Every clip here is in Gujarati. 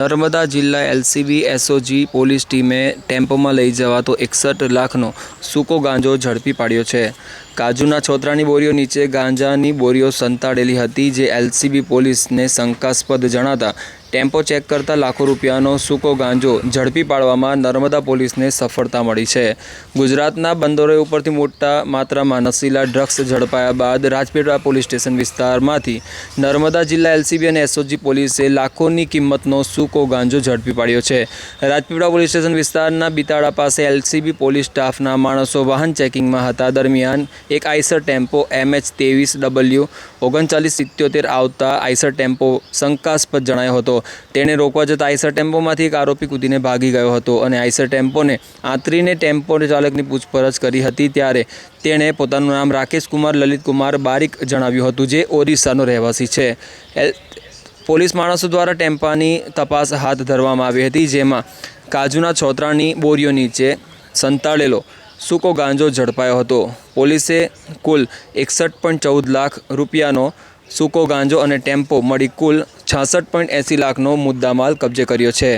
નર્મદા જિલ્લા એલસીબી એસઓજી પોલીસ ટીમે ટેમ્પોમાં લઈ જવાતો એકસઠ લાખનો સૂકો ગાંજો ઝડપી પાડ્યો છે. કાજુના છોતરાની બોરીઓ નીચે ગાંજાની બોરીઓ સંતાડેલી હતી, જે એલસીબી પોલીસને શંકાસ્પદ જણાતા ટેમ્પો ચેક કરતા લાખો રૂપિયાનો સૂકો ગાંજો ઝડપી પાડવામાં નર્મદા પોલીસને સફળતા મળી છે. ગુજરાતના બંદરો ઉપરથી મોટા માત્રામાં નશીલા ડ્રગ્સ ઝડપાયા બાદ રાજપીપળા પોલીસ સ્ટેશન વિસ્તારમાંથી નર્મદા જિલ્લા એલસીબી અને એસઓજી પોલીસે લાખોની કિંમતનો સૂકો ગાંજો ઝડપી પાડ્યો છે. રાજપીપળા પોલીસ સ્ટેશન વિસ્તારના બિતાળા પાસે એલસીબી પોલીસ સ્ટાફના માણસો વાહન ચેકિંગમાં હતા. દરમિયાન એક આઈસર ટેમ્પો એમએચ તેવીસ ડબલ્યુ ઓગણચાલીસ સિત્યોતેર આવતા આઈસર ટેમ્પો શંકાસ્પદ જણાયો હતો. તેણે રોકવા જતાં આઈસર ટેમ્પોમાંથી એક આરોપી કૂદીને ભાગી ગયો હતો અને આઈસર ટેમ્પોને આંતરીને ટેમ્પો ચાલકની પૂછપરછ કરી હતી ત્યારે તેણે પોતાનું નામ રાકેશ કુમાર, લલિત કુમાર બારીક જણાવ્યું હતું, જે ઓરિસ્સાનો રહેવાસી છે. પોલીસ માણસો દ્વારા ટેમ્પાની તપાસ હાથ ધરવામાં આવી હતી, જેમાં કાજુના છોતરાની બોરીઓ નીચે સંતાડેલો સૂકો ગાંજો ઝડપાયો હતો. પોલીસે કુલ એકસઠ પોઈન્ટ ચૌદ લાખ રૂપિયાનો સૂકો ગાંજો અને ટેમ્પો મળી કુલ છાસઠ પોઈન્ટ એંસી લાખનો મુદ્દામાલ કબજે કર્યો છે.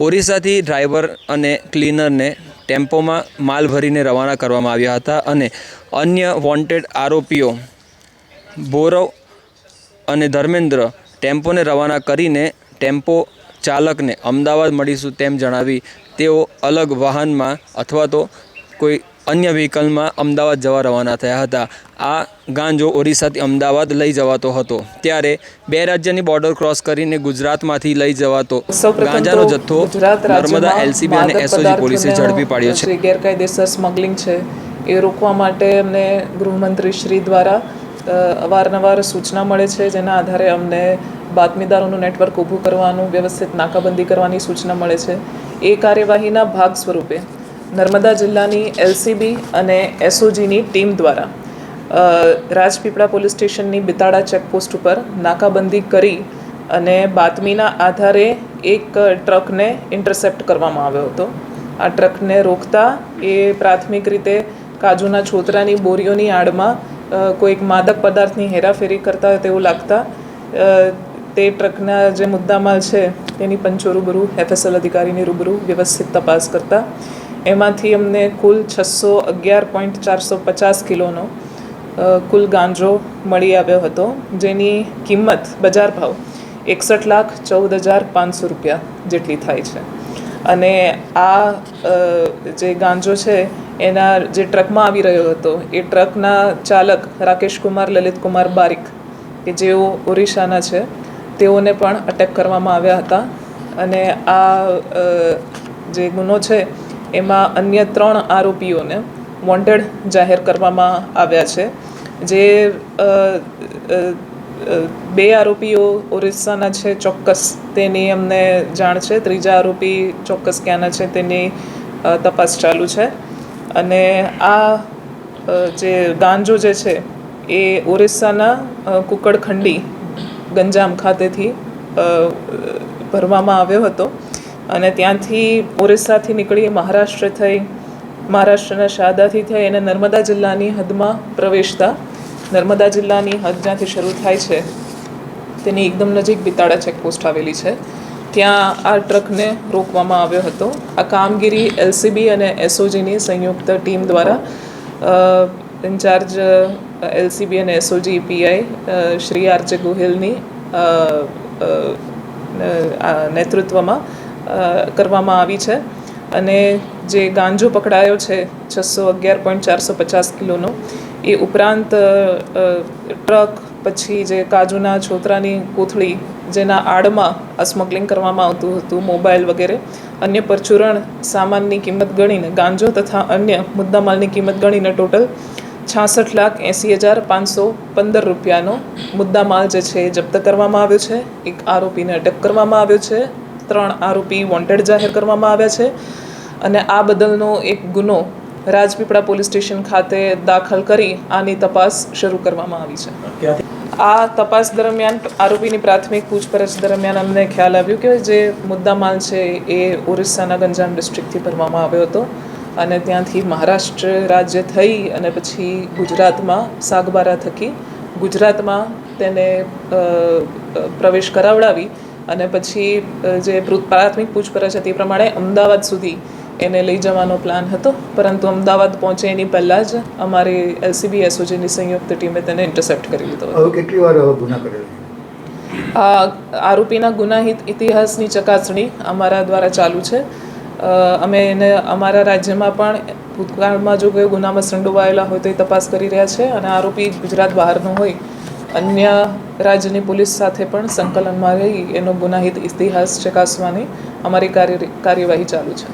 ઓરિસ્સાથી ડ્રાઈવર અને ક્લીનરને ટેમ્પોમાં માલ ભરીને રવાના કરવામાં આવ્યા હતા અને અન્ય વોન્ટેડ આરોપીઓ ભોરવ અને ધર્મેન્દ્ર ટેમ્પોને રવાના કરીને ટેમ્પો ચાલકને અમદાવાદ મળીશું તેમ જણાવી તેઓ અલગ વાહનમાં અથવા તો કોઈ અન્ય વ્હીકલમાં અમદાવાદ જવા રવાના થયા હતા. આ ગાંજો ઓરિસ્સાથી અમદાવાદ લઈ જવાતો હતો ત્યારે બે રાજ્યની બોર્ડર ક્રોસ કરીને ગુજરાતમાંથી લઈ જવાતો. ગાંજાનો જથ્થો નર્મદા એલસીબી અને એસઓજી પોલીસે ઝડપી પાડ્યો છે. ગેરકાયદેસર સ્મગલિંગ છે. એ રોકવા માટે અમને ગૃહમંત્રી શ્રી દ્વારા અવારનવાર સૂચના મળે છે જેના આધારે અમને બાતમીદારોનું નેટવર્ક ઊભું કરવાનું વ્યવસ્થિત નાકાબંધી કરવાની સૂચના મળે છે. એ કાર્યવાહીના ભાગ સ્વરૂપે નર્મદા જિલ્લાની એલસીબી અને એસઓજીની ટીમ દ્વારા રાજપીપળા પોલીસ સ્ટેશનની બિતાડા ચેકપોસ્ટ ઉપર નાકાબંધી કરી અને બાતમીના આધારે એક ટ્રકને ઇન્ટરસેપ્ટ કરવામાં આવ્યો હતો. આ ટ્રકને રોકતા એ પ્રાથમિક રીતે કાજુના છોતરાની બોરીઓની આડમાં કોઈક માદક પદાર્થની હેરાફેરી કરતા તેવું લાગતા તે ટ્રકના જે મુદ્દામાલ છે તેની પંચો રૂબરૂ એફએસએલ અધિકારીની રૂબરૂ વ્યવસ્થિત તપાસ કરતા એમાંથી અમને કુલ છસો અગિયાર પોઈન્ટ ચારસો પચાસ કિલોનો કુલ ગાંજો મળી આવ્યો હતો, જેની કિંમત બજાર ભાવ એકસઠ લાખ ચૌદ હજાર પાંચસો રૂપિયા જેટલી થાય છે. અને આ જે ગાંજો છે, એના જે ટ્રકમાં આવી રહ્યો હતો, એ ટ્રકના ચાલક રાકેશ કુમાર, લલિત કુમાર બારીક, કે જેઓ ઓરિસ્સાના છે, તેઓને પણ અટેક કરવામાં આવ્યા હતા. અને આ જે ગુનો છે એમાં અન્ય ત્રણ આરોપીઓને વોન્ટેડ જાહેર કરવામાં આવ્યા છે. જે બે આરોપીઓ ઓરિસ્સાના છે, ચોક્કસ તેની અમને જાણ છે. ત્રીજા આરોપી ચોક્કસ ક્યાંના છે તેની તપાસ ચાલુ છે. અને આ જે ગાંજો જે છે એ ઓરિસ્સાના કુકડખંડી ગંજામ ખાતેથી ભરવામાં આવ્યો હતો. અને ત્યાંથી ઓરિસ્સાથી નીકળી મહારાષ્ટ્ર થઈ, મહારાષ્ટ્રના શારદાથી થઈ અને નર્મદા જિલ્લાની હદમાં પ્રવેશતા. નર્મદા જિલ્લાની હદ જ્યાંથી શરૂ થાય છે, તેની એકદમ નજીક બિતાડા ચેકપોસ્ટ આવેલી છે. ત્યાં આ ટ્રકને રોકવામાં આવ્યો હતો. આ કામગીરી એલસીબી અને એસઓજીની સંયુક્ત ટીમ દ્વારા ઇન્ચાર્જ એલસીબી અને એસઓજી પીઆઈ શ્રી આરજે ગોહિલની નેતૃત્વમાં કરવામાં આવી છે. અને જે ગાંજો પકડાયો છે છસો અગિયાર પોઈન્ટ ચારસો પચાસ કિલોનો, એ ઉપરાંત ટ્રક, પછી જે કાજુના છોતરાની કોથળી, જેના આડમાં આ સ્મગલિંગ કરવામાં આવતું હતું, મોબાઈલ વગેરે, અન્ય પરચુરણ સામાનની કિંમત ગણીને, ગાંજો તથા અન્ય મુદ્દામાલની કિંમત ગણીને ટોટલ છાસઠ લાખ એંસી હજાર પાંચસો પંદર રૂપિયાનો મુદ્દામાલ જે છે એ જપ્ત કરવામાં આવ્યો છે. એક આરોપીને અટક કરવામાં આવ્યો છે. ત્રણ આરોપી વોન્ટેડ જાહેર કરવામાં આવ્યા છે. અને આ બદલનો એક ગુનો રાજપીપળા પોલીસ સ્ટેશન ખાતે દાખલ કરી આની તપાસ શરૂ કરવામાં આવી છે. આ તપાસ દરમિયાન આરોપીની પ્રાથમિક પૂછપરછ દરમિયાન અમને ખ્યાલ આવ્યું કે જે મુદ્દામાલ છે એ ઓરિસ્સાના ગંજામ ડિસ્ટ્રિક્ટથી ભરવામાં આવ્યો હતો. અને ત્યાંથી મહારાષ્ટ્ર રાજ્ય થઈ અને પછી ગુજરાતમાં સાગબારા થકી ગુજરાતમાં તેને પ્રવેશ કરાવડાવી અને પછી જે પ્રાથમિક પૂછપરછ હતી એ પ્રમાણે અમદાવાદ સુધી એને લઈ જવાનો પ્લાન હતો. પરંતુ અમદાવાદ પહોંચે એની પહેલાં જ અમારી એલસીબી એસઓજીની સંયુક્ત ટીમે તેને ઇન્ટરસેપ્ટ કરી લીધો હતો. કેટલી વાર ગુના કરેલો? આ આરોપીના ગુનાહિત ઇતિહાસની ચકાસણી અમારા દ્વારા ચાલુ છે. અમે એને અમારા રાજ્યમાં પણ ભૂતકાળમાં જો કોઈ ગુનામાં સંડોવાયેલા હોય તો એ તપાસ કરી રહ્યા છે અને આરોપી ગુજરાત બહારનો હોય અન્ય રાજ્યની પોલીસ સાથે પણ સંકલનમાં રહી. એનો ગુનાહિત ઇતિહાસ ચકાસવાની અમારી કાર્ય કાર્યવાહી ચાલુ છે.